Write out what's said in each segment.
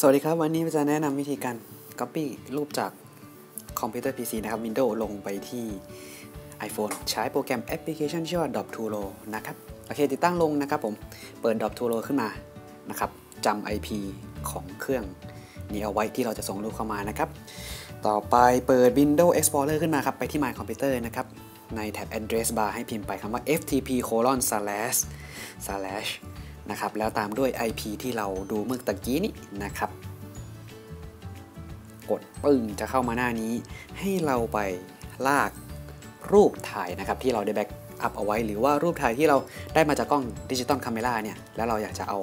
สวัสดีครับ วันนี้จะแนะนำวิธีการ Copy รูปจากคอมพิวเตอร์ PC นะครับ Windows ลงไปที่ iPhone ใช้โปรแกรมแอปพลิเคชันชื่อว่า Drop to Low นะครับ โอเค ติดตั้งลงนะครับผม เปิด Drop to Low ขึ้นมานะครับจำ IP ของเครื่องนี้เอาไว้ที่เราจะส่งรูปเข้ามานะครับ ต่อไปเปิด Windows Explorer ขึ้นมาครับ ไปที่ My Computer นะครับ ในแท็บ address bar ให้พิมพ์ไปคำว่า ftp colon slash slash นะครับแล้วตามด้วย IP ที่เราดูเมื่อตะกี้นี้นะครับ กดปึ้งจะเข้ามาหน้านี้ ให้เราไปลากรูปถ่ายนะครับที่เราได้แบ็กอัพเอาไว้ หรือว่ารูปถ่ายที่เราได้มาจากกล้องดิจิตอลคาเมราเนี่ยแล้วเราอยากจะเอา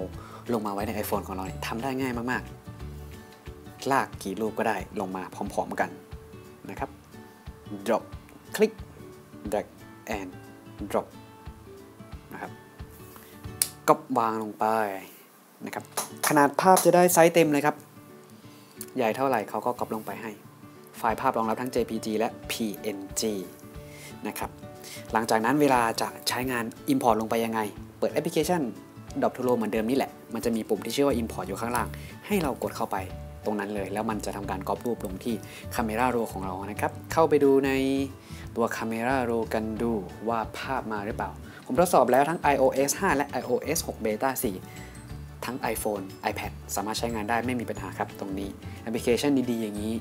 ลงมาไว้ใน iPhone ของเราเนี่ยทำได้ง่ายมากๆ ลากกี่รูปก็ได้ลงมาพร้อมๆกันนะครับ drop คลิก drag and drop นะครับ ก็วางลงไปนะครับขนาดภาพจะได้ไซส์เต็มเลยครับ ใหญ่เท่าไหร่เขาก็ก๊อปลงไปให้ ไฟล์ภาพรองรับทั้ง JPG และ PNG นะครับหลังจากนั้นเวลาจะใช้งาน Import ลงไปยังไง เปิดแอปพลิเคชัน d o p t o l o เหมือนเดิมนี่แหละ มันจะมีปุ่มที่ชื่อว่า Import อยู่ข้างล่าง ให้เรากดเข้าไปตรงนั้นเลย แล้วมันจะทำการก๊อปรูปลงที่ Camera Raw ของเรานะครับ เข้าไปดูในตัว Camera Raw กันดูว่าภาพมาหรือเปล่า ผมทดสอบแล้วทั้ง iOS 5 และ iOS 6 Beta 4 ทั้ง iPhone iPad สามารถใช้งานได้ไม่มีปัญหาครับตรงนี้แอปพลิเคชันดีๆ อย่างนี้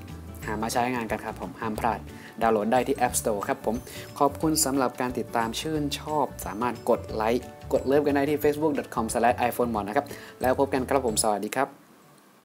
หามาใช้งานกันครับผมห้ามพลาด ดาวน์โหลดได้ที่ App Store ครับผมขอบคุณสำหรับการติดตามชื่นชอบ สามารถกดไลค์กดเลิฟกันได้ที่ facebook.com/iphone หมดนะครับแล้วพบกันครับผมสวัสดีครับ